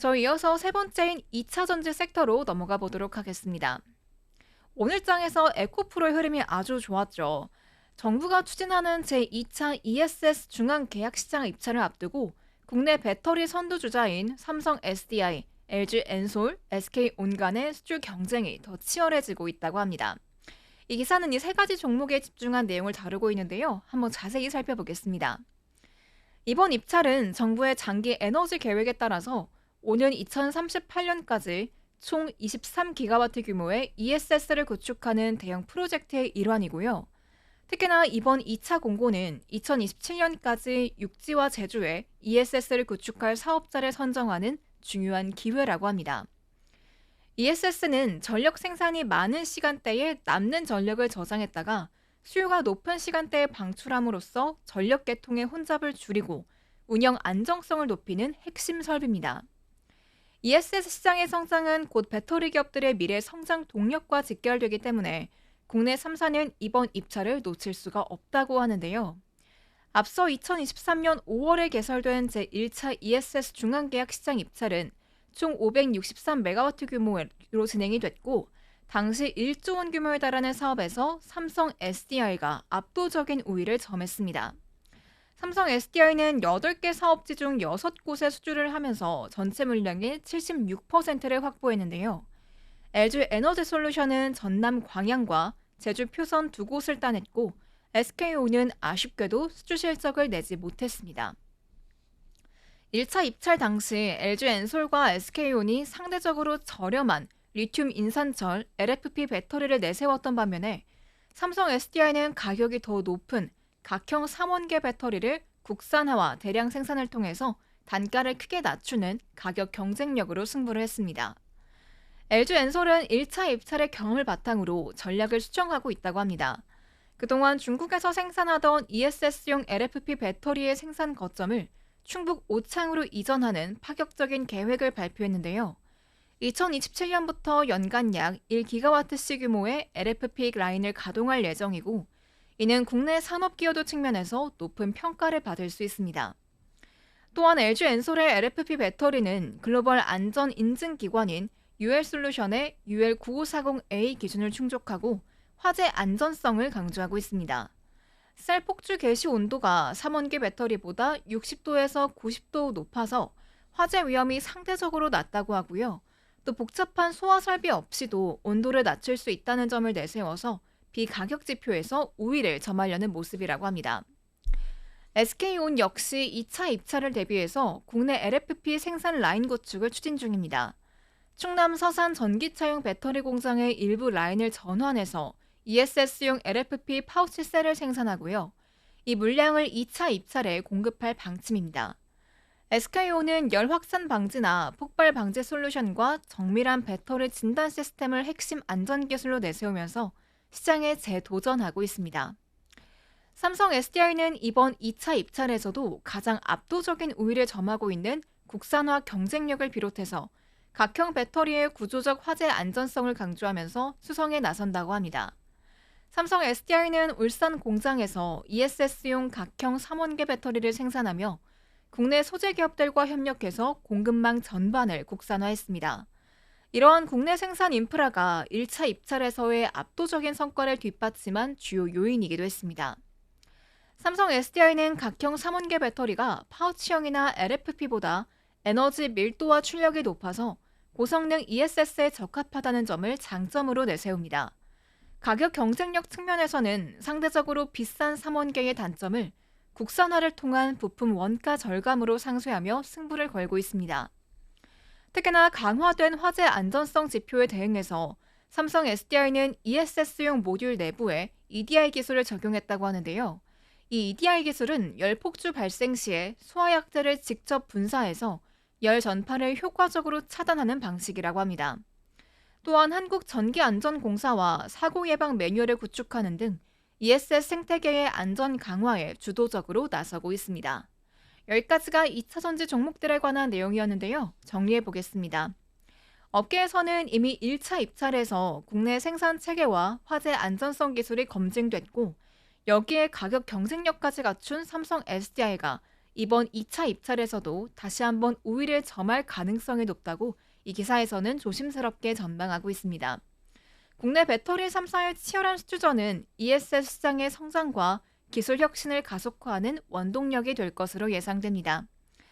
저 이어서 세 번째인 2차 전지 섹터로 넘어가 보도록 하겠습니다. 오늘 장에서 에코프로의 흐름이 아주 좋았죠. 정부가 추진하는 제2차 ESS 중앙 계약 시장 입찰을 앞두고 국내 배터리 선두주자인 삼성 SDI, LG 엔솔, SK 온간의 수주 경쟁이 더 치열해지고 있다고 합니다. 이 기사는 이 세 가지 종목에 집중한 내용을 다루고 있는데요. 한번 자세히 살펴보겠습니다. 이번 입찰은 정부의 장기 에너지 계획에 따라서 오는 2038년까지 총 23기가와트 규모의 ESS를 구축하는 대형 프로젝트의 일환이고요. 특히나 이번 2차 공고는 2027년까지 육지와 제주에 ESS를 구축할 사업자를 선정하는 중요한 기회라고 합니다. ESS는 전력 생산이 많은 시간대에 남는 전력을 저장했다가 수요가 높은 시간대에 방출함으로써 전력 계통의 혼잡을 줄이고 운영 안정성을 높이는 핵심 설비입니다. ESS 시장의 성장은 곧 배터리 기업들의 미래 성장 동력과 직결되기 때문에 국내 3사는 이번 입찰을 놓칠 수가 없다고 하는데요. 앞서 2023년 5월에 개설된 제1차 ESS 중앙계약 시장 입찰은 총 563메가와트 규모로 진행이 됐고 당시 1조 원 규모에 달하는 사업에서 삼성 SDI가 압도적인 우위를 점했습니다. 삼성 SDI는 8개 사업지 중 6곳에 수주를 하면서 전체 물량의 76%를 확보했는데요. LG 에너지 솔루션은 전남 광양과 제주 표선 두 곳을 따냈고 SK오는 아쉽게도 수주 실적을 내지 못했습니다. 1차 입찰 당시 LG 엔솔과 SK온이 상대적으로 저렴한 리튬 인산철 LFP 배터리를 내세웠던 반면에 삼성 SDI는 가격이 더 높은 각형 3원계 배터리를 국산화와 대량 생산을 통해서 단가를 크게 낮추는 가격 경쟁력으로 승부를 했습니다. LG 엔솔은 1차 입찰의 경험을 바탕으로 전략을 수정하고 있다고 합니다. 그동안 중국에서 생산하던 ESS용 LFP 배터리의 생산 거점을 충북 오창으로 이전하는 파격적인 계획을 발표했는데요. 2027년부터 연간 약 1기가와트시 규모의 LFP 라인을 가동할 예정이고 이는 국내 산업 기여도 측면에서 높은 평가를 받을 수 있습니다. 또한 LG 엔솔의 LFP 배터리는 글로벌 안전 인증 기관인 UL솔루션의 UL9540A 기준을 충족하고 화재 안전성을 강조하고 있습니다. 셀 폭주 개시 온도가 3원기 배터리보다 60도에서 90도 높아서 화재 위험이 상대적으로 낮다고 하고요. 또 복잡한 소화 설비 없이도 온도를 낮출 수 있다는 점을 내세워서 비가격 지표에서 우위를 점하려는 모습이라고 합니다. SK온 역시 2차 입찰을 대비해서 국내 LFP 생산 라인 구축을 추진 중입니다. 충남 서산 전기차용 배터리 공장의 일부 라인을 전환해서 ESS용 LFP 파우치 셀을 생산하고요. 이 물량을 2차 입찰에 공급할 방침입니다. SKO는 열 확산 방지나 폭발 방지 솔루션과 정밀한 배터리 진단 시스템을 핵심 안전 기술로 내세우면서 시장에 재도전하고 있습니다. 삼성 SDI는 이번 2차 입찰에서도 가장 압도적인 우위를 점하고 있는 국산화 경쟁력을 비롯해서 각형 배터리의 구조적 화재 안전성을 강조하면서 수성에 나선다고 합니다. 삼성 SDI는 울산 공장에서 ESS용 각형 3원계 배터리를 생산하며 국내 소재 기업들과 협력해서 공급망 전반을 국산화했습니다. 이러한 국내 생산 인프라가 1차 입찰에서의 압도적인 성과를 뒷받침한 주요 요인이기도 했습니다. 삼성 SDI는 각형 3원계 배터리가 파우치형이나 LFP보다 에너지 밀도와 출력이 높아서 고성능 ESS에 적합하다는 점을 장점으로 내세웁니다. 가격 경쟁력 측면에서는 상대적으로 비싼 3원계의 단점을 국산화를 통한 부품 원가 절감으로 상쇄하며 승부를 걸고 있습니다. 특히나 강화된 화재 안전성 지표에 대응해서 삼성 SDI는 ESS용 모듈 내부에 EDI 기술을 적용했다고 하는데요. 이 EDI 기술은 열 폭주 발생 시에 소화약재를 직접 분사해서 열 전파를 효과적으로 차단하는 방식이라고 합니다. 또한 한국전기안전공사와 사고 예방 매뉴얼을 구축하는 등 ESS 생태계의 안전 강화에 주도적으로 나서고 있습니다. 여기까지가 2차 전지 종목들에 관한 내용이었는데요. 정리해 보겠습니다. 업계에서는 이미 1차 입찰에서 국내 생산 체계와 화재 안전성 기술이 검증됐고 여기에 가격 경쟁력까지 갖춘 삼성 SDI가 이번 2차 입찰에서도 다시 한번 우위를 점할 가능성이 높다고 이 기사에서는 조심스럽게 전망하고 있습니다. 국내 배터리 3사의 치열한 수주전은 ESS 시장의 성장과 기술 혁신을 가속화하는 원동력이 될 것으로 예상됩니다.